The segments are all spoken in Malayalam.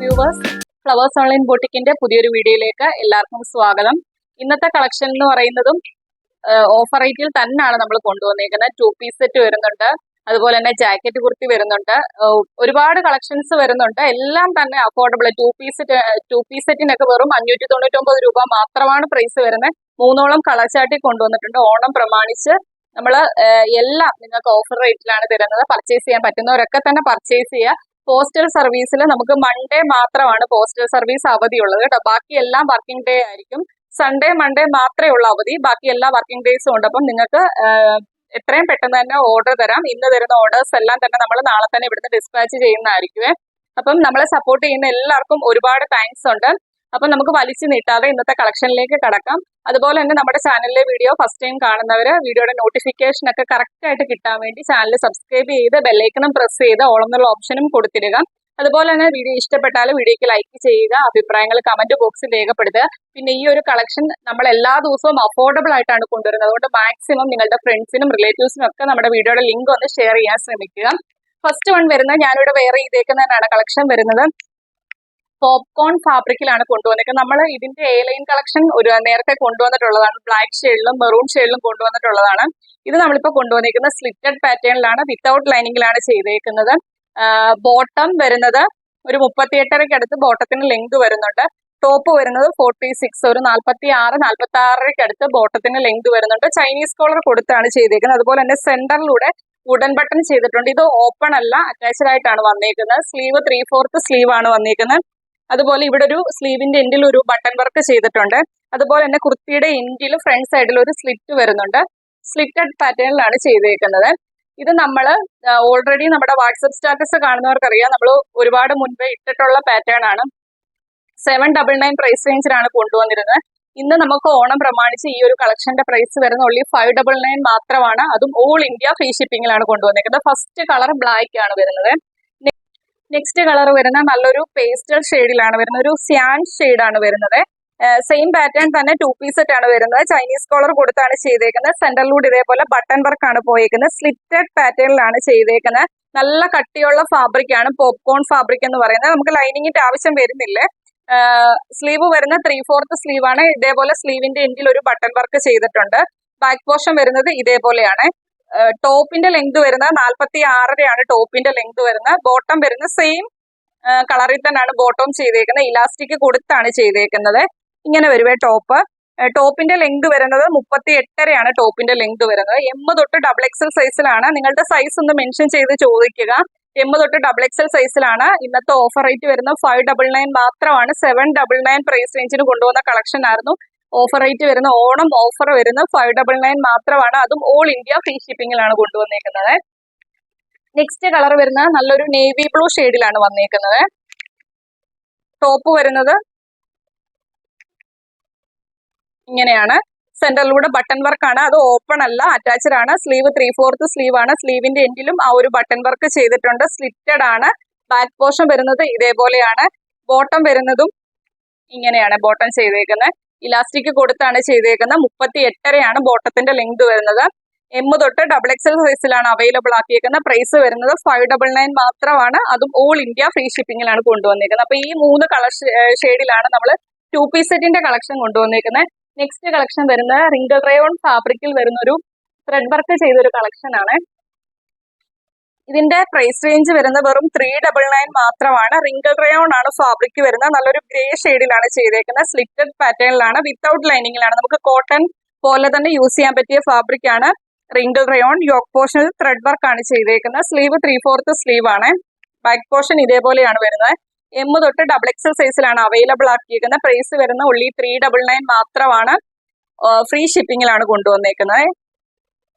വ്യൂവേഴ്സ് ഫ്ലവേഴ്സ് ഓൺലൈൻ ബോട്ടിക്കിന്റെ പുതിയൊരു വീഡിയോയിലേക്ക് എല്ലാവർക്കും സ്വാഗതം. ഇന്നത്തെ കളക്ഷൻ എന്ന് പറയുന്നതും ഓഫർ റേറ്റിൽ തന്നെയാണ് നമ്മൾ കൊണ്ടുവന്നേക്കുന്നത്. ടു പീസ് സെറ്റ് വരുന്നുണ്ട്. അതുപോലെ തന്നെ ജാക്കറ്റ് കുർത്തി വരുന്നുണ്ട്. ഒരുപാട് കളക്ഷൻസ് വരുന്നുണ്ട്. എല്ലാം തന്നെ affordable two piece two piece സെറ്റിനൊക്കെ വെറും അഞ്ഞൂറ്റി തൊണ്ണൂറ്റൊമ്പത് രൂപ മാത്രമാണ് പ്രൈസ് വരുന്നത്. മൂന്നോളം കളർ ചാർട്ടിൽ കൊണ്ടുവന്നിട്ടുണ്ട്. ഓണം പ്രമാണിച്ച് നമ്മൾ എല്ലാം നിങ്ങൾക്ക് ഓഫർ റേറ്റിലാണ് തരുന്നത്. പർച്ചേസ് ചെയ്യാൻ പറ്റുന്നവരൊക്കെ തന്നെ പർച്ചേസ് ചെയ്യുക. പോസ്റ്റൽ സർവീസിൽ നമുക്ക് മൺഡേ മാത്രമാണ് പോസ്റ്റൽ സർവീസ് അവധിയുള്ളത് കേട്ടോ. ബാക്കി എല്ലാം വർക്കിംഗ് ഡേ ആയിരിക്കും. സൺഡേ മൺഡേ മാത്രമേ ഉള്ള അവധി. ബാക്കി എല്ലാ വർക്കിംഗ് ഡേയ്സും ഉണ്ട്. അപ്പം നിങ്ങൾക്ക് എത്രയും പെട്ടെന്ന് തന്നെ ഓർഡർ തരാം. ഇന്ന് തരുന്ന ഓർഡേഴ്സ് എല്ലാം തന്നെ നമ്മൾ നാളെ തന്നെ ഇവിടുന്ന് ഡിസ്പാച്ച് ചെയ്യുന്നതായിരിക്കും അപ്പം നമ്മളെ സപ്പോർട്ട് ചെയ്യുന്ന എല്ലാവർക്കും ഒരുപാട് താങ്ക്സ് ഉണ്ട്. അപ്പം നമുക്ക് വലിച്ചു നീട്ടാതെ ഇന്നത്തെ കളക്ഷനിലേക്ക് കടക്കാം. അതുപോലെ തന്നെ നമ്മുടെ ചാനലിലെ വീഡിയോ ഫസ്റ്റ് ടൈം കാണുന്നവര് വീഡിയോയുടെ നോട്ടിഫിക്കേഷൻ ഒക്കെ കറക്റ്റ് ആയിട്ട് കിട്ടാൻ വേണ്ടി ചാനൽ സബ്സ്ക്രൈബ് ചെയ്ത് ബെല്ലൈക്കണം പ്രസ് ചെയ്ത് ഓൾ എന്നുള്ള ഓപ്ഷനും കൊടുത്തിടുക. അതുപോലെ തന്നെ വീഡിയോ ഇഷ്ടപ്പെട്ടാൽ വീഡിയോക്ക് ലൈക്ക് ചെയ്യുക അഭിപ്രായങ്ങൾ കമന്റ് ബോക്സിൽ രേഖപ്പെടുത്തുക. പിന്നെ ഈ ഒരു കളക്ഷൻ നമ്മൾ എല്ലാ ദിവസവും അഫോർഡബിൾ ആയിട്ടാണ് കൊണ്ടുവരുന്നത്. അതുകൊണ്ട് മാക്സിമം നിങ്ങളുടെ ഫ്രണ്ട്സിനും റിലേറ്റീവ്സിനും ഒക്കെ നമ്മുടെ വീഡിയോയുടെ ലിങ്ക് ഒന്ന് ഷെയർ ചെയ്യാൻ ശ്രമിക്കുക. ഫസ്റ്റ് വൺ വരുന്നത് ഞാനിവിടെ വേറെ ചെയ്തേക്കുന്നതിനാണ് കളക്ഷൻ വരുന്നത്. പോപ്കോൺ ഫാബ്രിക്കിലാണ് കൊണ്ടുവന്നിരിക്കുന്നത് നമ്മൾ ഇതിന്റെ എ ലൈൻ കളക്ഷൻ ഒരു നേരത്തെ കൊണ്ടുവന്നിട്ടുള്ളതാണ്. Black ഷെയ്ഡിലും maroon ഷെയ്ഡിലും കൊണ്ടുവന്നിട്ടുള്ളതാണ്. ഇത് നമ്മളിപ്പോൾ കൊണ്ടുവന്നിരിക്കുന്നത് സ്ലിറ്റഡ് പാറ്റേണിലാണ് വിത്തൗട്ട് ലൈനിങ്ങിലാണ് ചെയ്തേക്കുന്നത്. ബോട്ടം വരുന്നത് ഒരു മുപ്പത്തിയെട്ടരയ്ക്ക് അടുത്ത് ബോട്ടത്തിന് ലെങ്ത് വരുന്നുണ്ട്. ടോപ്പ് വരുന്നത് ഫോർട്ടി സിക്സ് ഒരു നാൽപ്പത്തി ആറ് നാൽപ്പത്തി ആറരയ്ക്ക് അടുത്ത് ബോട്ടത്തിന് ലെങ്ത് വരുന്നുണ്ട്. ചൈനീസ് കോളർ കൊടുത്താണ് ചെയ്തേക്കുന്നത്. അതുപോലെ തന്നെ സെന്ററിലൂടെ വുഡൻ ബട്ടൺ ചെയ്തിട്ടുണ്ട്. ഇത് ഓപ്പൺ അല്ല അറ്റാച്ച്ഡ് ആയിട്ടാണ് വന്നേക്കുന്നത്. സ്ലീവ് ത്രീ ഫോർത്ത് സ്ലീവ് ആണ് വന്നേക്കുന്നത്. അതുപോലെ ഇവിടെ ഒരു സ്ലീവിന്റെ എൻഡിൽ ഒരു ബട്ടൺ വർക്ക് ചെയ്തിട്ടുണ്ട്. അതുപോലെ തന്നെ കുർത്തിയുടെ എൻഡിൽ ഫ്രണ്ട് സൈഡിൽ ഒരു സ്ലിറ്റ് വരുന്നുണ്ട്. സ്ലിറ്റഡ് പാറ്റേണിലാണ് ചെയ്തേക്കുന്നത്. ഇത് നമ്മൾ ഓൾറെഡി നമ്മുടെ വാട്സപ്പ് സ്റ്റാറ്റസ് കാണുന്നവർക്കറിയാം. നമ്മൾ ഒരുപാട് മുൻപേ ഇട്ടിട്ടുള്ള പാറ്റേൺ ആണ്. സെവൻ ഡബിൾ നയൻ പ്രൈസ് റേഞ്ചിലാണ് കൊണ്ടുവന്നിരുന്നത്. ഇന്ന് നമുക്ക് ഓണം പ്രമാണിച്ച് ഈ ഒരു കളക്ഷന്റെ പ്രൈസ് വരുന്ന ഓൺലി ഫൈവ് ഡബിൾ നയൻ മാത്രമാണ്. അതും ഓൾ ഇന്ത്യ ഫ്രീ ഷിപ്പിംഗിലാണ് കൊണ്ടുവന്നിരിക്കുന്നത് ഫസ്റ്റ് കളർ ബ്ലാക്ക് ആണ് വരുന്നത്. നെക്സ്റ്റ് കളർ വരുന്ന നല്ലൊരു പേസ്റ്റൽ ഷെയ്ഡിലാണ് വരുന്നത്. ഒരു സ്യാൻ ഷെയ്ഡാണ് വരുന്നത്. സെയിം പാറ്റേൺ തന്നെ ടു പീസ് സെറ്റ് ആണ് വരുന്നത്. ചൈനീസ് കോളർ കൊടുത്താണ് ചെയ്തേക്കുന്നത്. സെന്ററിലൂടെ ഇതേപോലെ ബട്ടൺ വർക്ക് ആണ് പോയേക്കുന്നത്. സ്ലിറ്റഡ് പാറ്റേണിലാണ് ചെയ്തേക്കുന്നത്. നല്ല കട്ടിയുള്ള ഫാബ്രിക് ആണ്. പോപ്കോൺ ഫാബ്രിക് എന്ന് പറയുന്നത്. നമുക്ക് ലൈനിങ്ങിന്റെ ആവശ്യം വരുന്നില്ല. സ്ലീവ് വരുന്ന ത്രീ ഫോർത്ത് സ്ലീവ് ആണ്. ഇതേപോലെ സ്ലീവിന്റെ എൻഡിൽ ഒരു ബട്ടൺ വർക്ക് ചെയ്തിട്ടുണ്ട്. ബാക്ക് പോർഷൻ വരുന്നത് ഇതേപോലെയാണ്. ടോപ്പിന്റെ ലെങ്ത് വരുന്നത് നാൽപ്പത്തി ആറരയാണ് ടോപ്പിന്റെ ലെങ്ത് വരുന്നത്. ബോട്ടം വരുന്ന സെയിം കളറിൽ തന്നെയാണ് ബോട്ടം ചെയ്തേക്കുന്നത്. ഇലാസ്റ്റിക് കൊടുത്താണ് ചെയ്തേക്കുന്നത്. ഇങ്ങനെ വരുവേ ടോപ്പ് ടോപ്പിന്റെ ലെങ്ത് വരുന്നത് മുപ്പത്തി എട്ടരയാണ് ടോപ്പിന്റെ ലെങ്ത് വരുന്നത്. എം തൊട്ട് ഡബിൾ എക്സൽ സൈസിലാണ് നിങ്ങളുടെ സൈസ് ഒന്ന് മെൻഷൻ ചെയ്ത് ചോദിക്കുക. എം തൊട്ട് ഡബിൾ എക്സൽ സൈസിലാണ് ഇന്നത്തെ ഓഫർ റേറ്റ് വരുന്നത് ഫൈവ് ഡബിൾ നയൻ മാത്രമാണ്. സെവൻ ഡബിൾ നയൻ പ്രൈസ് റേഞ്ചിന് കൊണ്ടുവന്ന കളക്ഷൻ ആയിരുന്നു. ഓഫർ റേറ്റ് വരുന്ന ഓണം ഓഫർ വരുന്ന ഫൈവ് ഡബിൾ നയൻ മാത്രമാണ്. അതും ഓൾ ഇന്ത്യ ഫ്രീ ഷിപ്പിംഗിലാണ് കൊണ്ടുവന്നേക്കുന്നത്. നെക്സ്റ്റ് കളർ വരുന്നത് നല്ലൊരു നേവി ബ്ലൂ ഷെയ്ഡിലാണ് വന്നേക്കുന്നത്. ടോപ്പ് വരുന്നത് ഇങ്ങനെയാണ്. സെന്ററിലൂടെ ബട്ടൺ വർക്ക് ആണ്. അത് ഓപ്പൺ അല്ല അറ്റാച്ച്ഡ് ആണ്. സ്ലീവ് ത്രീ ഫോർത്ത് സ്ലീവ് ആണ്. സ്ലീവിന്റെ എൻഡിലും ആ ഒരു ബട്ടൺ വർക്ക് ചെയ്തിട്ടുണ്ട്. സ്ലിറ്റഡ് ആണ്. ബാക്ക് പോർഷൻ വരുന്നത് ഇതേപോലെയാണ്. ബോട്ടം വരുന്നതും ഇങ്ങനെയാണ് ബോട്ടം ചെയ്തേക്കുന്നത്. ഇലാസ്റ്റിക് കൊടുത്താണ് ചെയ്തേക്കുന്നത്. മുപ്പത്തി എട്ടരയാണ് ബോട്ടത്തിന്റെ ലെങ്ത് വരുന്നത്. എം തൊട്ട് ഡബിൾ എക്സൽ സൈസിലാണ് അവൈലബിൾ ആക്കിയേക്കുന്നത്. പ്രൈസ് വരുന്നത് ഫൈവ് ഡബിൾ നയൻ മാത്രമാണ്. അതും ഓൾ ഇന്ത്യ ഫ്രീ ഷിപ്പിംഗിലാണ് കൊണ്ടുവന്നേക്കുന്നത്. അപ്പൊ ഈ മൂന്ന് കളർ ഷെയ്ഡിലാണ് നമ്മൾ ടു പീസ് സെറ്റിന്റെ കളക്ഷൻ കൊണ്ടുവന്നേക്കുന്നത്. നെക്സ്റ്റ് കളക്ഷൻ വരുന്നത് റിങ്കിൾ റയോൺ ഫാബ്രിക്കിൽ വരുന്ന ഒരു ത്രെഡ് വർക്ക് ചെയ്തൊരു കളക്ഷൻ ആണ്. ഇതിന്റെ പ്രൈസ് റേഞ്ച് വരുന്നത് വെറും ത്രീ ഡബിൾ നയൻ മാത്രമാണ്. റിങ്കിൾ റയോൺ ആണ് ഫാബ്രിക് വരുന്നത്. നല്ലൊരു ഗ്രേ ഷെയ്ഡിലാണ് ചെയ്തേക്കുന്നത്. സ്ലിറ്റഡ് പാറ്റേണിലാണ് വിത്തൗട്ട് ലൈനിങ്ങിലാണ് നമുക്ക് കോട്ടൺ പോലെ തന്നെ യൂസ് ചെയ്യാൻ പറ്റിയ ഫാബ്രിക് ആണ് റിങ്കിൾ റയോൺ യോക്ക് പോർഷനിൽ ത്രെഡ് വർക്ക് ആണ് ചെയ്തേക്കുന്നത്. സ്ലീവ് ത്രീ ഫോർത്ത് സ്ലീവ് ആണ്. ബാക്ക് പോർഷൻ ഇതേപോലെയാണ് വരുന്നത്. എം തൊട്ട് ഡബിൾ എക്സൽ സൈസിലാണ് അവൈലബിൾ ആക്കിയിരിക്കുന്നത്. പ്രൈസ് വരുന്ന ഉള്ളി ത്രീ ഡബിൾ നയൻ മാത്രമാണ് ഫ്രീ ഷിപ്പിംഗിലാണ് കൊണ്ടുവന്നേക്കുന്നത്.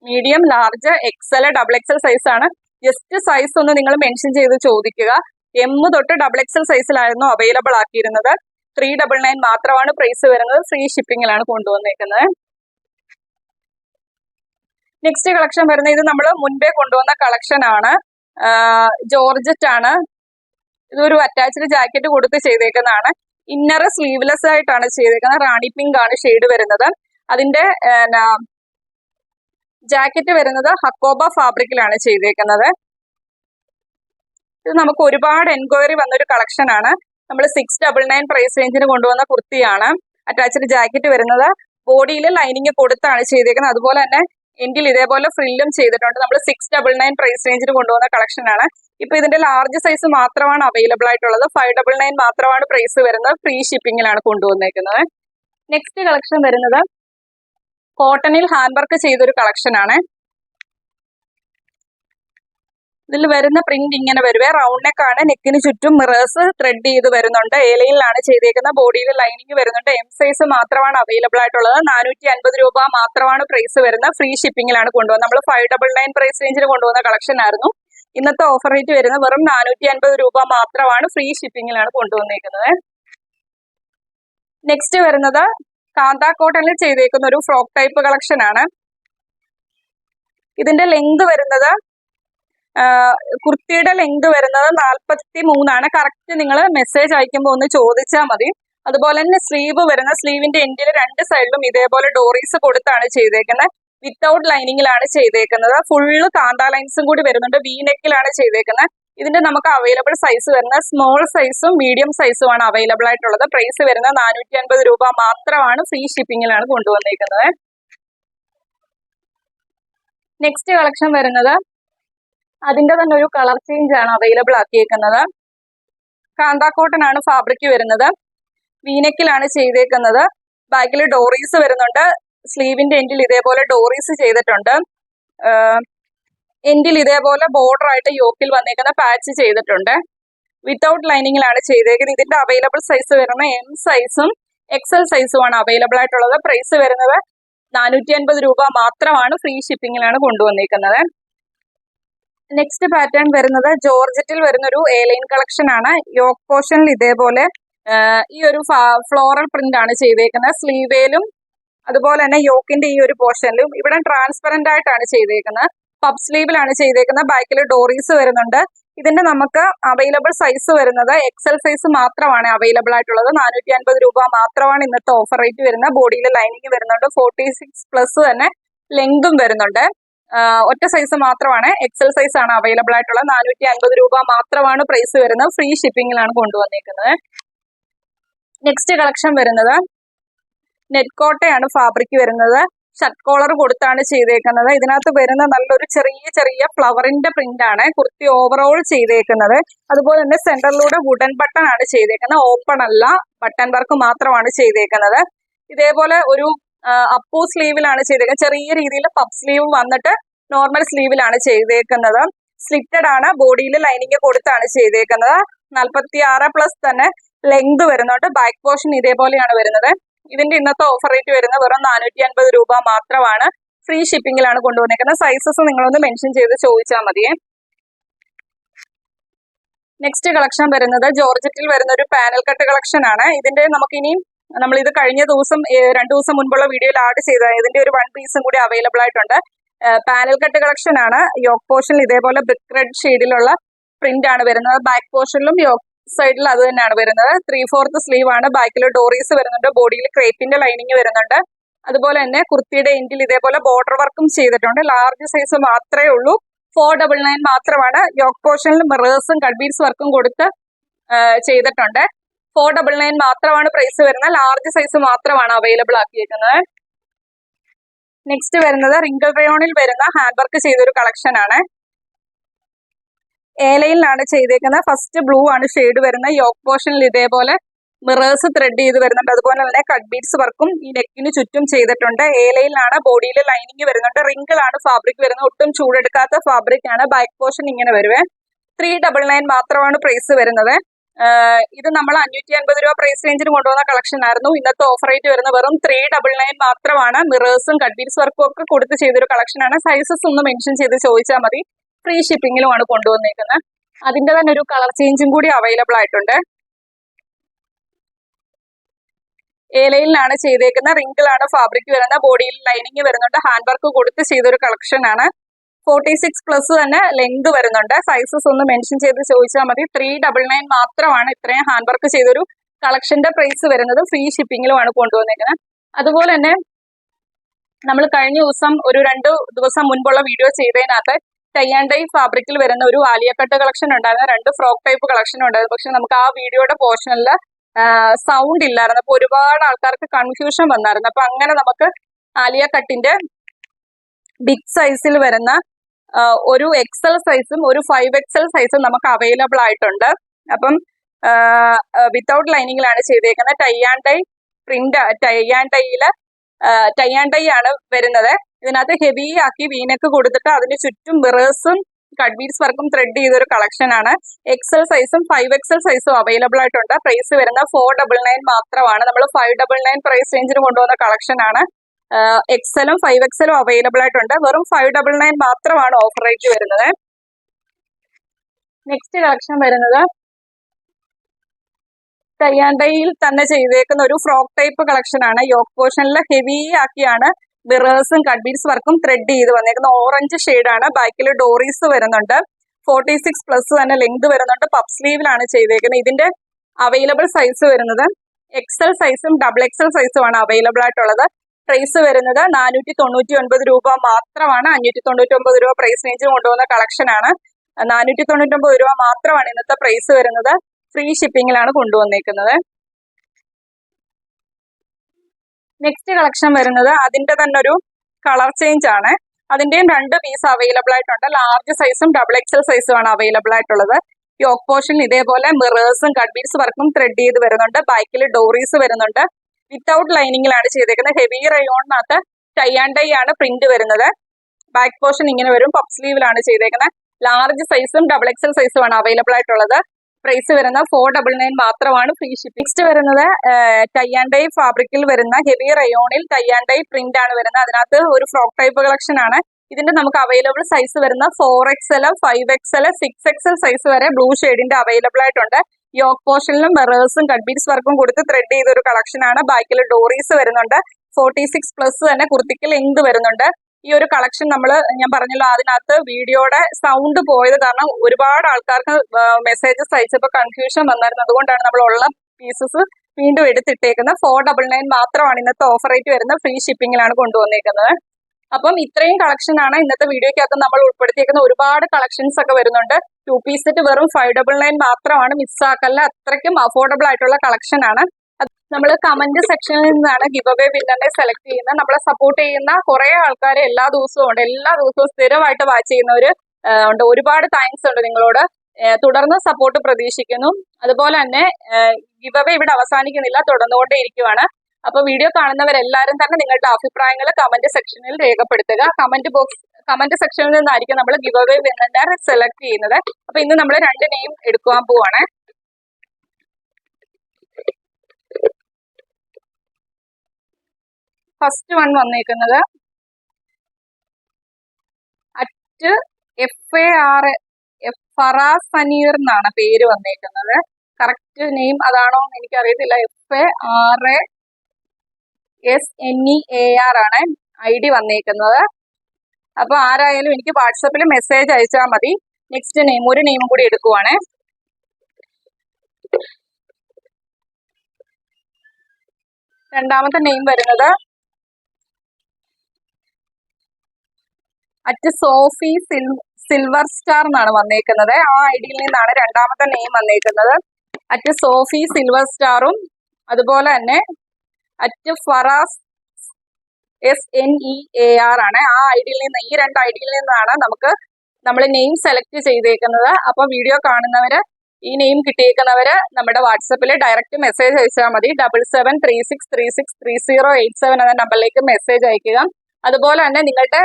Medium large XL double XL size ആണ്. ജസ്റ്റ് സൈസ് ഒന്ന് നിങ്ങൾ മെൻഷൻ ചെയ്ത് ചോദിക്കുക. എം തൊട്ട് ഡബിൾ എക്സൽ സൈസിലായിരുന്നു അവൈലബിൾ ആക്കിയിരുന്നത്. ത്രീ ഡബിൾ നയൻ മാത്രമാണ് പ്രൈസ് വരുന്നത്. ഫ്രീ ഷിപ്പിംഗിലാണ് കൊണ്ടുവന്നേക്കുന്നത്. നെക്സ്റ്റ് കളക്ഷൻ വരുന്നത് ഇത് നമ്മൾ മുൻപേ കൊണ്ടുവന്ന കളക്ഷൻ ആണ്. ജോർജറ്റ് ആണ്. ഇതൊരു അറ്റാച്ച്ഡ് ജാക്കറ്റ് കൊടുത്ത് ചെയ്തേക്കുന്നതാണ്. ഇന്നർ സ്ലീവ്ലെസ് ആയിട്ടാണ് ചെയ്തേക്കുന്നത്. റാണി പിങ്ക് ആണ് ഷെയ്ഡ് വരുന്നത്. അതിന്റെ ജാക്കറ്റ് വരുന്നത് ഹക്കോബ ഫാബ്രിക്കിലാണ് ചെയ്തേക്കുന്നത്. ഇത് നമുക്ക് ഒരുപാട് എൻക്വയറി വന്നൊരു കളക്ഷൻ ആണ്. നമ്മൾ സിക്സ് ഡബിൾ നയൻ പ്രൈസ് റേഞ്ചിന് കൊണ്ടുവന്ന കുർത്തിയാണ്. അറ്റാച്ച്ഡ് ജാക്കറ്റ് വരുന്നത്. ബോഡിയിൽ ലൈനിങ് കൊടുത്താണ് ചെയ്തേക്കുന്നത്. അതുപോലെ തന്നെ എൻഡിൽ ഇതേപോലെ ഫ്രില്ലും ചെയ്തിട്ടുണ്ട്. നമ്മൾ സിക്സ് ഡബിൾ നയൻ പ്രൈസ് റേഞ്ചിന് കൊണ്ടുവന്ന കളക്ഷൻ ആണ്. ഇപ്പൊ ഇതിന്റെ ലാർജ് സൈസ് മാത്രമാണ് അവൈലബിൾ ആയിട്ടുള്ളത്. ഫൈവ് ഡബിൾ നയൻ മാത്രമാണ് പ്രൈസ് വരുന്നത്. ഫ്രീ ഷിപ്പിംഗിലാണ് കൊണ്ടുവന്നേക്കുന്നത്. നെക്സ്റ്റ് കളക്ഷൻ വരുന്നത് കോട്ടണിൽ ഹാൻഡ് വർക്ക് ചെയ്തൊരു കളക്ഷൻ ആണ്. ഇതിൽ വരുന്ന പ്രിന്റ് ഇങ്ങനെ വരുവേ. റൗണ്ട് നെക്ക് ആണ്. നെക്കിന് ചുറ്റും മിറേഴ്സ് ത്രെഡ് ചെയ്ത് വരുന്നുണ്ട്. ഏലയിലാണ് ചെയ്തേക്കുന്ന ബോഡിയിൽ ലൈനിങ് വരുന്നുണ്ട്. എം സൈസ് മാത്രമാണ് അവൈലബിൾ ആയിട്ടുള്ളത്. നാനൂറ്റി അൻപത് രൂപ മാത്രമാണ് പ്രൈസ് വരുന്നത്. ഫ്രീ ഷിപ്പിംഗിലാണ് കൊണ്ടുവന്നത്. നമ്മൾ ഫൈവ് ഡബിൾ നയൻ പ്രൈസ് റേഞ്ചിൽ കൊണ്ടുവന്ന കളക്ഷൻ ആയിരുന്നു. ഇന്നത്തെ ഓഫർ റേറ്റ് വരുന്നത് വെറും നാനൂറ്റി അൻപത് രൂപ മാത്രമാണ് ഫ്രീ ഷിപ്പിംഗിലാണ് കൊണ്ടുവന്നേക്കുന്നത്. നെക്സ്റ്റ് വരുന്നത് കാന്ത കോട്ടണിൽ ചെയ്തേക്കുന്ന ഒരു ഫ്രോക്ക് ടൈപ്പ് കളക്ഷൻ ആണ്. ഇതിന്റെ ലെങ്ത് വരുന്നത് കുർത്തിയുടെ ലെങ്ത് വരുന്നത് നാൽപ്പത്തി മൂന്നാണ് കറക്റ്റ് നിങ്ങൾ മെസ്സേജ് അയക്കുമ്പോൾ ഒന്ന് ചോദിച്ചാൽ മതി. അതുപോലെ തന്നെ സ്ലീവ് വരുന്ന സ്ലീവിന്റെ എൻഡിൽ രണ്ട് സൈഡിലും ഇതേപോലെ ഡോറീസ് കൊടുത്താണ് ചെയ്തേക്കുന്നത്. വിത്തൗട്ട് ലൈനിങ്ങിലാണ് ചെയ്തേക്കുന്നത്. ഫുള്ള് കാന്ത ലൈൻസും കൂടി വരുന്നുണ്ട്. വി നെക്കിലാണ് ചെയ്തേക്കുന്നത്. ഇതിന്റെ നമുക്ക് അവൈലബിൾ സൈസ് വരുന്ന സ്മോൾ സൈസും മീഡിയം സൈസും ആണ് അവൈലബിൾ ആയിട്ടുള്ളത്. പ്രൈസ് വരുന്ന നാനൂറ്റി അൻപത് രൂപ മാത്രമാണ് ഫ്രീ ഷിപ്പിങ്ങിലാണ് കൊണ്ടുവന്നിരിക്കുന്നത് നെക്സ്റ്റ് കളക്ഷൻ വരുന്നത് അതിന്റെ തന്നെ ഒരു കളർ ചേഞ്ച് ആണ് അവൈലബിൾ ആക്കിയേക്കുന്നത്. കാന്ത കോട്ടൺ ആണ് ഫാബ്രിക് വരുന്നത്. വീനക്കിലാണ് ചെയ്തേക്കുന്നത്. ബാക്കിൽ ഡോറീസ് വരുന്നുണ്ട്. സ്ലീവിന്റെ എൻഡിൽ ഇതേപോലെ ഡോറീസ് ചെയ്തിട്ടുണ്ട്. എൻഡിൽ ഇതേപോലെ ബോർഡർ ആയിട്ട് യോക്കിൽ വന്നേക്കുന്ന പാച്ച് ചെയ്തിട്ടുണ്ട്. വിത്തൗട്ട് ലൈനിങ്ങിലാണ് ചെയ്തേക്കുന്നത്. ഇതിന്റെ അവൈലബിൾ സൈസ് വരുന്ന എം സൈസും എക്സൽ സൈസുമാണ് അവൈലബിൾ ആയിട്ടുള്ളത്. പ്രൈസ് വരുന്നത് നാനൂറ്റി അൻപത് രൂപ മാത്രമാണ് ഫ്രീ ഷിപ്പിങ്ങിലാണ് കൊണ്ടുവന്നേക്കുന്നത്. നെക്സ്റ്റ് പാറ്റേൺ വരുന്നത് ജോർജറ്റിൽ വരുന്ന ഒരു എലൈൻ കളക്ഷൻ ആണ്. യോക്ക് പോർഷനിൽ ഇതേപോലെ ഈ ഒരു ഫ്ലോറൽ പ്രിന്റ് ആണ് ചെയ്തേക്കുന്നത്. സ്ലീവേലും അതുപോലെ തന്നെ യോക്കിന്റെ ഈ ഒരു പോർഷനിലും ഇവിടെ ട്രാൻസ്പെറന്റ് ആയിട്ടാണ് ചെയ്തേക്കുന്നത്. പബ് സ്ലീവിലാണ് ചെയ്തേക്കുന്നത്. ബാക്കിൽ ഡോറീസ് വരുന്നുണ്ട്. ഇതിന്റെ നമുക്ക് അവൈലബിൾ സൈസ് വരുന്നത് എക്സൽ സൈസ് മാത്രമാണ് അവൈലബിൾ ആയിട്ടുള്ളത്. നാനൂറ്റി അൻപത് രൂപ മാത്രമാണ് ഇന്നത്തെ ഓഫർ റേറ്റ് വരുന്നത്. ബോഡിയിൽ ലൈനിങ് വരുന്നുണ്ട്. ഫോർട്ടി സിക്സ് പ്ലസ് തന്നെ ലെങ്തും വരുന്നുണ്ട്. ഒറ്റ സൈസ് മാത്രമാണ്. എക്സൽ സൈസ് ആണ് അവൈലബിൾ ആയിട്ടുള്ളത്. നാനൂറ്റി അൻപത് രൂപ മാത്രമാണ് പ്രൈസ് വരുന്നത്. ഫ്രീ ഷിപ്പിംഗിലാണ് കൊണ്ടുവന്നേക്കുന്നത്. നെക്സ്റ്റ് കളക്ഷൻ വരുന്നത്. നെറ്റ് കോട്ടയാണ് ഫാബ്രിക് വരുന്നത്. ഷർട്ട് കോളർ കൊടുത്താണ് ചെയ്തേക്കുന്നത്. ഇതിനകത്ത് വരുന്ന നല്ലൊരു ചെറിയ ചെറിയ ഫ്ലവറിന്റെ പ്രിന്റ് ആണ് കുർത്തി ഓവറോൾ ചെയ്തേക്കുന്നത്. അതുപോലെ തന്നെ സെന്ററിലൂടെ വുഡൻ ബട്ടൺ ആണ് ചെയ്തേക്കുന്നത്. ഓപ്പൺ അല്ല ബട്ടൺ വർക്ക് മാത്രമാണ് ചെയ്തേക്കുന്നത്. ഇതേപോലെ ഒരു അപ്പൂ സ്ലീവിലാണ് ചെയ്തേക്കുന്നത്. ചെറിയ രീതിയിൽ പബ് സ്ലീവ് വന്നിട്ട് നോർമൽ സ്ലീവിലാണ് ചെയ്തേക്കുന്നത്. സ്ലിറ്റഡ് ആണ് ബോഡിയിൽ ലൈനിങ് കൊടുത്താണ് ചെയ്തേക്കുന്നത്. നാൽപ്പത്തി ആറ് പ്ലസ് തന്നെ ലെങ്ത് വരുന്നുണ്ട്. ബാക്ക് പോർഷൻ ഇതേപോലെയാണ് വരുന്നത്. ഇതിന്റെ ഇന്നത്തെ ഓഫർ റേറ്റ് വരുന്നത് വെറും നാനൂറ്റി അൻപത് രൂപ മാത്രമാണ്. ഫ്രീ ഷിപ്പിംഗിലാണ് കൊണ്ടുവന്നേക്കുന്നത്. സൈസസ് നിങ്ങളൊന്ന് മെൻഷൻ ചെയ്ത് ചോദിച്ചാൽ മതിയേ. നെക്സ്റ്റ് കളക്ഷൻ വരുന്നത് ജോർജറ്റിൽ വരുന്ന ഒരു പാനൽ കട്ട് കളക്ഷൻ ആണ്. ഇതിന്റെ നമുക്ക് ഇനിയും നമ്മൾ ഇത് കഴിഞ്ഞ ദിവസം രണ്ടു ദിവസം മുൻപുള്ള വീഡിയോയിൽ ആഡ് ചെയ്ത ഇതിന്റെ ഒരു വൺ പീസും കൂടി അവൈലബിൾ ആയിട്ടുണ്ട്. പാനൽ കട്ട് കളക്ഷൻ ആണ്. യോക്ക് പോർഷനിൽ ഇതേപോലെ ബ്രിക് റെഡ് ഷെയ്ഡിലുള്ള പ്രിന്റ് ആണ് വരുന്നത്. ബാക്ക് പോർഷനിലും യോക്ക് സൈഡിൽ അത് തന്നെയാണ് വരുന്നത്. ത്രീ ഫോർത്ത് സ്ലീവ് ആണ്. ബാക്കിൽ ഡോറീസ് വരുന്നുണ്ട്. ബോഡിയിൽ ക്രേപ്പിന്റെ ലൈനിങ് വരുന്നുണ്ട്. അതുപോലെ തന്നെ കുർത്തിയുടെ എൻഡിൽ ഇതേപോലെ ബോർഡർ വർക്കും ചെയ്തിട്ടുണ്ട്. ലാർജ് സൈസ് മാത്രമേ ഉള്ളൂ. ഫോർ ഡബിൾ നയൻ മാത്രമാണ്. യോക്ക് പോർഷനിൽ മിറേഴ്സും കഡ്ബീഡ്സ് വർക്കും കൊടുത്ത് ചെയ്തിട്ടുണ്ട്. ഫോർ ഡബിൾ നയൻ മാത്രമാണ് പ്രൈസ് വരുന്നത്. ലാർജ് സൈസ് മാത്രമാണ് അവൈലബിൾ ആക്കിയിരിക്കുന്നത് നെക്സ്റ്റ് വരുന്നത് റിങ്കിൾ റയോണിൽ വരുന്ന ഹാൻഡ് വർക്ക് ചെയ്തൊരു കളക്ഷൻ ആണ്. ഏലയിലാണ് ചെയ്തേക്കുന്നത്. ഫസ്റ്റ് ബ്ലൂ ആണ് ഷെയ്ഡ് വരുന്നത്. യോക്ക് പോർഷനിൽ ഇതേപോലെ മിറേഴ്സ് ത്രെഡ് ചെയ്ത് വരുന്നുണ്ട്. അതുപോലെ തന്നെ കട്ട് ബീഡ്സ് വർക്കും ഈ നെക്കിന് ചുറ്റും ചെയ്തിട്ടുണ്ട്. ഏലയിലാണ് ബോഡിയിൽ ലൈനിങ് വരുന്നുണ്ട്. റിങ്കിൾ ആണ് ഫാബ്രിക് വരുന്നത്. ഒട്ടും ചൂടെടുക്കാത്ത ഫാബ്രിക് ആണ്. ബാക്ക് പോർഷൻ ഇങ്ങനെ വരുവേ. ത്രീ ഡബിൾ നയൻ മാത്രമാണ് പ്രൈസ് വരുന്നത്. ഇത് നമ്മൾ അഞ്ഞൂറ്റി അൻപത് രൂപ പ്രൈസ് റേഞ്ചിന് കൊണ്ടുവന്ന കളക്ഷൻ ആയിരുന്നു. ഇന്നത്തെ ഓഫർ റേറ്റ് വരുന്നത് വെറും ത്രീ ഡബിൾ നയൻ മാത്രമാണ്. മിറേഴ്സും കട്ട് ബീഡ്സ് വർക്കും ഒക്കെ കൊടുത്ത് ചെയ്തൊരു കളക്ഷൻ ആണ്. സൈസസ് ഒന്ന് മെൻഷൻ ചെയ്ത് ചോദിച്ചാൽ മതി. ഫ്രീ ഷിപ്പിങ്ങിലുമാണ് കൊണ്ടുവന്നിരിക്കുന്നത് അതിന്റെ തന്നെ ഒരു കളർ ചേഞ്ചും കൂടി അവൈലബിൾ ആയിട്ടുണ്ട്. ഏലയിലാണ് ചെയ്തേക്കുന്ന. റിങ്കിളാണ് ഫാബ്രിക് വരുന്നത് ബോഡിയിൽ ലൈനിങ് വരുന്നുണ്ട്. ഹാൻഡ് വർക്ക് കൊടുത്ത് ചെയ്തൊരു കളക്ഷൻ ആണ്. ഫോർട്ടി സിക്സ് പ്ലസ് തന്നെ ലെങ്ത് വരുന്നുണ്ട്. സൈസസ് ഒന്ന് മെൻഷൻ ചെയ്ത് ചോദിച്ചാൽ മതി. ത്രീ ഡബിൾ നയൻ മാത്രമാണ് ഇത്രയും ഹാൻഡ് വർക്ക് ചെയ്തൊരു കളക്ഷന്റെ പ്രൈസ് വരുന്നത്. ഫ്രീ ഷിപ്പിങ്ങിലുമാണ് കൊണ്ടുവന്നിരിക്കുന്നത് അതുപോലെ തന്നെ നമ്മൾ കഴിഞ്ഞ ദിവസം ഒരു രണ്ട് ദിവസം മുൻപുള്ള വീഡിയോ ചെയ്തതിനകത്ത് ടൈ ഫാബ്രിക്കിൽ വരുന്ന ഒരു ആലിയക്കട്ട് കളക്ഷൻ ഉണ്ടായിരുന്നു. രണ്ട് ഫ്രോക്ക് ടൈപ്പ് കളക്ഷൻ ഉണ്ടായിരുന്നു. പക്ഷെ നമുക്ക് ആ വീഡിയോയുടെ പോർഷനിൽ സൗണ്ട് ഇല്ലായിരുന്നു. അപ്പൊ ഒരുപാട് ആൾക്കാർക്ക് കൺഫ്യൂഷൻ വന്നായിരുന്നു. അപ്പൊ അങ്ങനെ നമുക്ക് ആലിയ കട്ടിന്റെ ബിഗ് സൈസിൽ വരുന്ന ഒരു എക്സൽ സൈസും ഒരു ഫൈവ് എക്സൽ സൈസും നമുക്ക് അവൈലബിൾ ആയിട്ടുണ്ട്. അപ്പം വിത്തൗട്ട് ലൈനിങ്ങിലാണ് ചെയ്തേക്കുന്നത് tie and tie print tie and ടൈയിൽ tie and tie ആണ് വരുന്നത്. ഇതിനകത്ത് ഹെവി ആക്കി വീനക്ക് കൊടുത്തിട്ട് അതിന് ചുറ്റും മിറേഴ്സും കട്ട് വർക്കും ത്രെഡ് ചെയ്തൊരു കളക്ഷൻ ആണ്. എക്സൽ സൈസും ഫൈവ് എക്സൽ സൈസും അവൈലബിൾ ആയിട്ടുണ്ട്. പ്രൈസ് വരുന്ന ഫോർ ഡബിൾ നയൻ മാത്രമാണ്. നമ്മൾ ഫൈവ് ഡബിൾ നയൻ പ്രൈസ് റേഞ്ചിന് കൊണ്ടുവന്ന കളക്ഷൻ ആണ്. എക്സലും ഫൈവ് എക്സലും അവൈലബിൾ ആയിട്ടുണ്ട്. വെറും ഫൈവ് ഡബിൾ നയൻ മാത്രമാണ് ഓഫർ റേറ്റ് വരുന്നത്. നെക്സ്റ്റ് കളക്ഷൻ വരുന്നത് കയ്യാണ്ടയിൽ തന്നെ ചെയ്തേക്കുന്ന ഒരു ഫ്രോക്ക് ടൈപ്പ് കളക്ഷൻ ആണ്. യോക്ക് പോർഷനിൽ ഹെവി ആക്കിയാണ് മിറേഴ്സും കട്ട് വർക്കും ത്രെഡ് ചെയ്ത് വന്നേക്കുന്ന ഓറഞ്ച് ആണ്. ബാക്കിൽ ഡോറീസ് വരുന്നുണ്ട്. ഫോർട്ടി സിക്സ് പ്ലസ് തന്നെ ലെങ്ത് വരുന്നുണ്ട്. പപ്പ് സ്ലീവിലാണ് ചെയ്തേക്കുന്നത്. ഇതിന്റെ അവൈലബിൾ സൈസ് വരുന്നത്. എക്സൽ സൈസും ഡബിൾ എക്സൽ സൈസും ആണ് അവൈലബിൾ ആയിട്ടുള്ളത്. പ്രൈസ് വരുന്നത് നാനൂറ്റി തൊണ്ണൂറ്റി ഒൻപത് രൂപ മാത്രമാണ്. അഞ്ഞൂറ്റി തൊണ്ണൂറ്റി ഒമ്പത് രൂപ പ്രൈസ് റേഞ്ച് കൊണ്ടുവന്ന കളക്ഷനാണ് നാനൂറ്റി തൊണ്ണൂറ്റി ഒമ്പത് രൂപ മാത്രമാണ് ഇന്നത്തെ പ്രൈസ് വരുന്നത്. ഫ്രീ ഷിപ്പിങ്ങിലാണ് കൊണ്ടുവന്നേക്കുന്നത്. നെക്സ്റ്റ് കളക്ഷൻ വരുന്നത് അതിന്റെ തന്നെ ഒരു കളർ ചേഞ്ച് ആണ്. അതിന്റെയും രണ്ട് പീസ് അവൈലബിൾ ആയിട്ടുണ്ട്. ലാർജ് സൈസും ഡബിൾ എക്സൽ സൈസും ആണ് അവൈലബിൾ ആയിട്ടുള്ളത്. യോക്ക് പോർഷൻ ഇതേപോലെ മിറേഴ്സും കട്ട് ബീഡ്സ് വർക്കും ത്രെഡ് ചെയ്ത് വരുന്നുണ്ട്. ബാക്കിൽ ഡോറീസ് വരുന്നുണ്ട്. വിത്തൗട്ട് ലൈനിങ്ങിലാണ് ചെയ്തേക്കുന്നത്. ഹെവി റയോണിനകത്ത് ടൈ ആൻഡ് ടൈ ആണ് പ്രിന്റ് വരുന്നത്. ബാക്ക് പോർഷൻ ഇങ്ങനെ വരും. പപ്പ് സ്ലീവിലാണ് ചെയ്തേക്കുന്നത്. ലാർജ് സൈസും ഡബിൾ എക്സൽ സൈസും ആണ് അവൈലബിൾ ആയിട്ടുള്ളത്. പ്രൈസ് വരുന്ന ഫോർ ഡബിൾ നയൻ മാത്രമാണ് ഫ്രീ ഷിപ്പിംഗ് നെക്സ്റ്റ് വരുന്നത് ടൈ ഫാബ്രിക്കിൽ വരുന്ന ഹെവി റയോണിൽ ടൈ പ്രിന്റ് ആണ് വരുന്നത്. അതിനകത്ത് ഒരു ഫ്രോക്ക് ടൈപ്പ് കളക്ഷൻ ആണ്. ഇതിന്റെ നമുക്ക് അവൈലബിൾ സൈസ് വരുന്ന four XL five XL six XL size വരെ ബ്ലൂ ഷെയ്ഡിന്റെ അവൈലബിൾ ആയിട്ടുണ്ട്. യോക്ക് പോർഷനിലും ബെറേഴ്സും കട്ട് ബീഡ്സ് വർക്കും കൊടുത്ത് ത്രെഡ് ചെയ്ത ഒരു കളക്ഷൻ ആണ്. ബാക്കിൽ ഡോറീസ് വരുന്നുണ്ട്. ഫോർട്ടി സിക്സ് പ്ലസ് തന്നെ കുർത്തിക്ക് ലെങ്ത് വരുന്നുണ്ട്. ഈ ഒരു കളക്ഷൻ നമ്മൾ ഞാൻ പറഞ്ഞല്ലോ അതിനകത്ത് വീഡിയോയുടെ സൗണ്ട് പോയത് കാരണം ഒരുപാട് ആൾക്കാർക്ക് മെസ്സേജസ് അയച്ചപ്പോൾ കൺഫ്യൂഷൻ വന്നായിരുന്നു. അതുകൊണ്ടാണ് നമ്മൾ ഉള്ള പീസസ് വീണ്ടും എടുത്തിട്ടേക്കുന്നത്. ഫോർ ഡബിൾ നയൻ മാത്രമാണ് ഇന്നത്തെ ഓഫർ റേറ്റ് വരുന്നത്. ഫ്രീ ഷിപ്പിംഗിലാണ് കൊണ്ടുവന്നേക്കുന്നത്. അപ്പം ഇത്രയും കളക്ഷൻ ആണ് ഇന്നത്തെ വീഡിയോക്കകത്ത് നമ്മൾ ഉൾപ്പെടുത്തിയേക്കുന്ന ഒരുപാട് കളക്ഷൻസ് ഒക്കെ വരുന്നുണ്ട്. ടു പീസ് സെറ്റ് വെറും ഫൈവ് ഡബിൾ നയൻ മാത്രമാണ്. മിസ്സാക്കല്ല അത്രയ്ക്കും അഫോർഡബിൾ ആയിട്ടുള്ള കളക്ഷൻ ആണ്. നമ്മൾ കമന്റ് സെക്ഷനിൽ നിന്നാണ് ഗിവ് അവേ വിന്നറിനെ സെലക്ട് ചെയ്യുന്നത്. നമ്മളെ സപ്പോർട്ട് ചെയ്യുന്ന കുറെ ആൾക്കാർ എല്ലാ ദിവസവും ഉണ്ട്. എല്ലാ ദിവസവും സ്ഥിരമായിട്ട് വാച്ച് ചെയ്യുന്നവർ ഉണ്ട്. ഒരുപാട് താങ്ക്സ് ഉണ്ട് നിങ്ങളോട്. തുടർന്ന് സപ്പോർട്ട് പ്രതീക്ഷിക്കുന്നു. അതുപോലെ തന്നെ ഗിവ് അവേ ഇവിടെ അവസാനിക്കുന്നില്ല. തുടർന്നുകൊണ്ടേ ഇരിക്കുവാണ്. അപ്പൊ വീഡിയോ കാണുന്നവരെല്ലാരും തന്നെ നിങ്ങളുടെ അഭിപ്രായങ്ങൾ കമന്റ് സെക്ഷനിൽ രേഖപ്പെടുത്തുക. കമന്റ് ബോക്സ് കമന്റ് സെക്ഷനിൽ നിന്നായിരിക്കും നമ്മൾ ഗിവ് അവേ വിന്നറിനെ സെലക്ട് ചെയ്യുന്നത്. അപ്പൊ ഇന്ന് നമ്മൾ രണ്ട് നെയിം എടുക്കുവാൻ പോവാണ്. ഫസ്റ്റ് വൺ വന്നേക്കുന്നത് at F A R Faras Saneer എന്നാണ് പേര് വന്നേക്കുന്നത്. കറക്റ്റ് നെയിം അതാണോ എന്ന് എനിക്കറിയത്തില്ല. F A R S N E A R ആണ് ഐ ഡി വന്നേക്കുന്നത്. അപ്പൊ ആരായാലും എനിക്ക് വാട്സപ്പിൽ മെസ്സേജ് അയച്ചാൽ മതി. നെക്സ്റ്റ് നെയിം ഒരു നെയിമും കൂടി എടുക്കുവാണ്. രണ്ടാമത്തെ നെയിം വരുന്നത് അറ്റ് സോഫി സിൽവർ സ്റ്റാർ എന്നാണ് വന്നേക്കുന്നത്. ആ ഐഡിയിൽ നിന്നാണ് രണ്ടാമത്തെ നെയിം വന്നേക്കുന്നത്. അറ്റ് സോഫി സിൽവർ സ്റ്റാറും അതുപോലെ തന്നെ at Faras S N E A R ആണ്. ആ ഐഡിയിൽ നിന്ന് ഈ രണ്ട് ഐഡിയിൽ നിന്നാണ് നമുക്ക് നമ്മൾ നെയിം സെലക്ട് ചെയ്തേക്കുന്നത്. അപ്പൊ വീഡിയോ കാണുന്നവര് ഈ നെയിം കിട്ടിയേക്കുന്നവര് നമ്മുടെ വാട്സപ്പിൽ ഡയറക്റ്റ് മെസ്സേജ് അയച്ചാൽ മതി. Double seven three six three six three zero eight seven എന്ന നമ്പറിലേക്ക് മെസ്സേജ് അയക്കുക. അതുപോലെ തന്നെ നിങ്ങളുടെ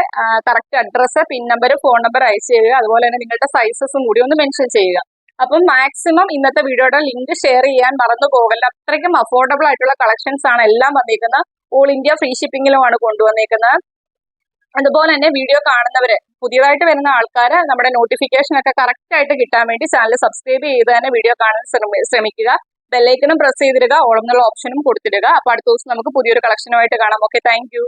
correct address pin number phone number അയച്ചു ചെയ്യുക അതുപോലെ തന്നെ നിങ്ങളുടെ സൈസസും കൂടി ഒന്ന് മെൻഷൻ ചെയ്യുക. അപ്പം മാക്സിമം ഇന്നത്തെ വീഡിയോയുടെ ലിങ്ക് ഷെയർ ചെയ്യാൻ മറന്നു പോകല്ല. അത്രയ്ക്കും അഫോർഡബിൾ ആയിട്ടുള്ള കളക്ഷൻസ് ആണ് എല്ലാം വന്നിരിക്കുന്നത് ഓൾ ഇന്ത്യ ഫ്രീ ഷിപ്പിംഗിലുമാണ് കൊണ്ടുവന്നിരിക്കുന്നത് അതുപോലെ തന്നെ വീഡിയോ കാണുന്നവര് പുതിയതായിട്ട് വരുന്ന ആൾക്കാർ നമ്മുടെ നോട്ടിഫിക്കേഷൻ ഒക്കെ കറക്റ്റ് ആയിട്ട് കിട്ടാൻ വേണ്ടി ചാനൽ സബ്സ്ക്രൈബ് ചെയ്ത് തന്നെ വീഡിയോ കാണാൻ ശ്രമി- ശ്രമിക്കുക. ബെല്ലൈക്കനും പ്രസ് ചെയ്തിടുക. ഓൾ എന്നുള്ള ഓപ്ഷനും കൊടുത്തിടുക. അപ്പൊ അടുത്ത ദിവസം നമുക്ക് പുതിയൊരു കളക്ഷനുമായിട്ട് കാണാം. Okay thank